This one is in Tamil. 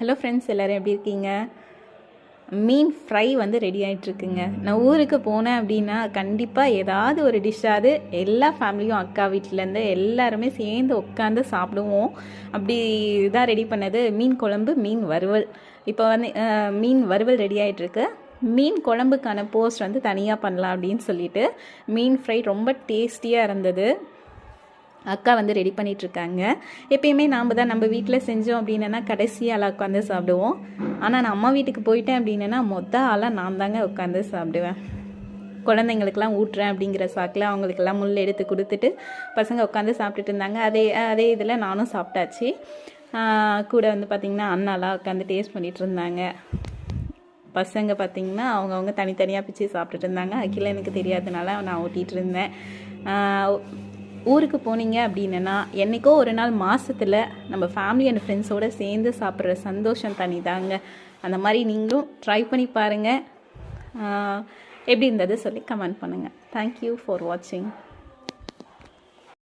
ஹலோ ஃப்ரெண்ட்ஸ் எல்லோரும் எப்படி இருக்கீங்க? மீன் ஃப்ரை வந்து ரெடி ஆகிட்டுருக்குங்க நான் ஊருக்கு போனேன் அப்படின்னா கண்டிப்பாக ஏதாவது ஒரு டிஷ்ஷாவது எல்லா ஃபேமிலியும் அக்கா வீட்டிலேருந்து எல்லாருமே சேர்ந்து உட்காந்து சாப்பிடுவோம். அப்படி தான் ரெடி பண்ணது. மீன் குழம்பு மீன் வறுவல். இப்போ வந்து மீன் வறுவல் ரெடி ஆகிட்டுருக்கு மீன் குழம்புக்கான போஸ்ட் வந்து தனியாக பண்ணலாம் அப்படின்னு சொல்லிட்டு மீன் ஃப்ரை ரொம்ப டேஸ்டியாக இருந்தது. அக்கா வந்து ரெடி பண்ணிகிட்ருக்காங்க எப்பயுமே நாம் தான் நம்ம வீட்டில் செஞ்சோம் அப்படின்னா கடைசி ஆளாக உட்காந்து சாப்பிடுவோம். ஆனால் நான் அம்மா வீட்டுக்கு போயிட்டேன் அப்படின்னா மொத்த ஆளாக நான் தாங்க உட்காந்து சாப்பிடுவேன். குழந்தைங்களுக்கெல்லாம் ஊட்டுறேன் அப்படிங்கிற சாக்கில் அவங்களுக்கெல்லாம் முள் எடுத்து கொடுத்துட்டு பசங்க உட்காந்து சாப்பிட்டுட்டு இருந்தாங்க. அதே அதே இதில் நானும் சாப்பிட்டாச்சு. கூட வந்து பார்த்திங்கன்னா அண்ணாலாம் உட்காந்து டேஸ்ட் பண்ணிகிட்டு இருந்தாங்க. பசங்க பார்த்திங்கன்னா அவங்கவுங்க தனித்தனியாக பிச்சு சாப்பிட்டுட்டு இருந்தாங்க. அகில எனக்கு தெரியாதனால நான் ஓட்டிகிட்டு இருந்தேன். ஊருக்கு போனீங்க அப்படின்னா என்றைக்கோ ஒரு நாள் மாதத்தில் நம்ம ஃபேமிலி அண்ட் ஃப்ரெண்ட்ஸோடு சேர்ந்து சாப்பிட்ற சந்தோஷம் தனி தாங்க அந்த மாதிரி நீங்களும் ட்ரை பண்ணி பாருங்கள் எப்படி இருந்தது சொல்லி கமெண்ட் பண்ணுங்கள் தேங்க்யூ ஃபார் வாட்சிங்